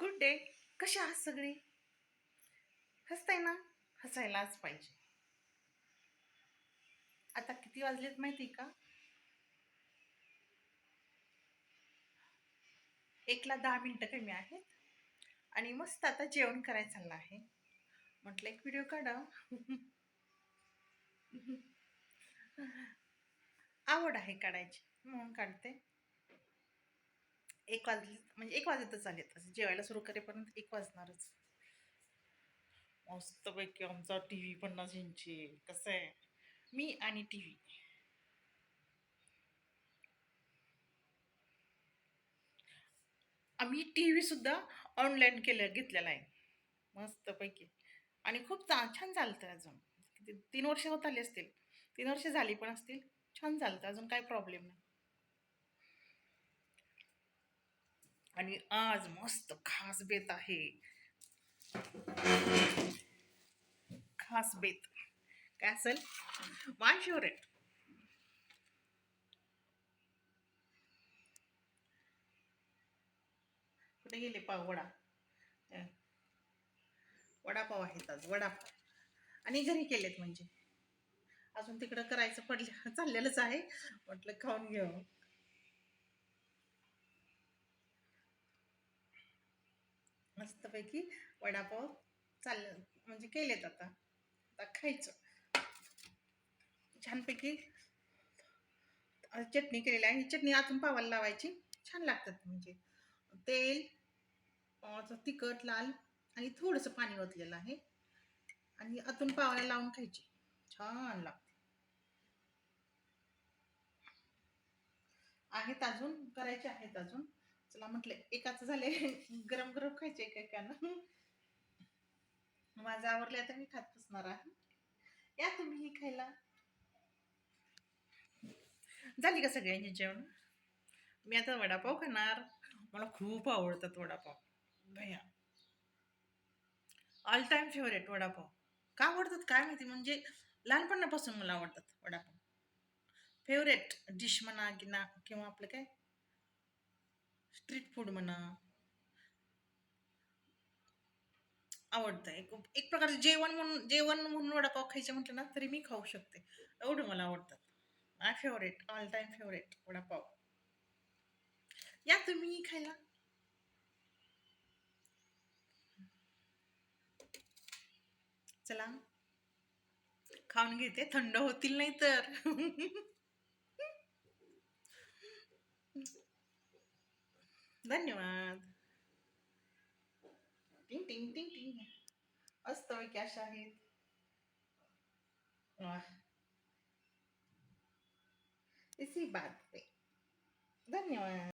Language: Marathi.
गुड डे कशा आहात सगळे? हसताय ना? हसायलाच पाहिजे. आता किती वाजलेत माहिती का? एकला दहा मिनटं कमी आहेत. आणि मस्त आता जेवण करायचं चाललं आहे. म्हटलं एक व्हिडिओ काढा. आवड आहे काढायची. म्हणून काढते. एक वाजले म्हणजे एक वाजतच आलेत असं जेवायला सुरू करेपर्यंत एक वाजणारच. मस्तपैकी आमचा टी व्ही पन्नास इंची. कसं आहे? मी आणि टी व्ही आम्ही टी व्हीसुद्धा ऑनलाईन केलं घेतलेला आहे. मस्तपैकी. आणि खूप चा छान चालतं अजून. तीन वर्ष होत आली असतील. तीन वर्ष झाली पण असतील. छान चालतं. अजून काही प्रॉब्लेम नाही. आणि आज मस्त खास बेत आहे. खास बेत. काय असेल? माय फेवरेट कुठे गेले पाव? वडा. वडापाव आहेत आज वडापाव. आणि घरी केलेत म्हणजे. अजून तिकडं करायचं पडलं चाललेलंच आहे. म्हटलं खाऊन घेऊ. मस्तपैकी वडापाव चाललं म्हणजे केलेत आता. आता खायचं. छानपैकी चटणी केलेली आहे. ही चटणी आतून पावाला लावायची. छान लागतात म्हणजे. तेल तिखट लाल आणि थोडंसं पाणी ओतलेलं आहे. आणि आतून पावाला लावून खायची. छान लागते. आहेत अजून? करायचे आहेत अजून? चला म्हटलं एकाच झाले गरम गरम खायचे एकेकानं माझं आवडलं आता मी खात बसणार आहे. या तुम्ही खायला. झाली का सगळ्यांची जेवण? मी आता वडापाव खाणार. मला खूप आवडतात वडापाव. भया. All time favourite vada pav. का आवडतात काय माहिती? म्हणजे लहानपणापासून मला आवडतात वडापाव. फेवरेट डिश म्हणा की ना किंवा आपलं काय? स्ट्रीट फूड म्हणा. आवडतं एक एक प्रकारचं जेवण म्हणून जेवण म्हणून वडापाव खायचे म्हटलं ना तरी मी खाऊ शकते. एवढं मला आवडतात my favourite all time favourite vada pav. या तुम्ही खायला. चला. खाऊन घेते. थंड होतील नाही तर धन्यवाद. टिंग टिंग टिंग टिंग. असतो कॅश आहेत. इसी बात पे. धन्यवाद.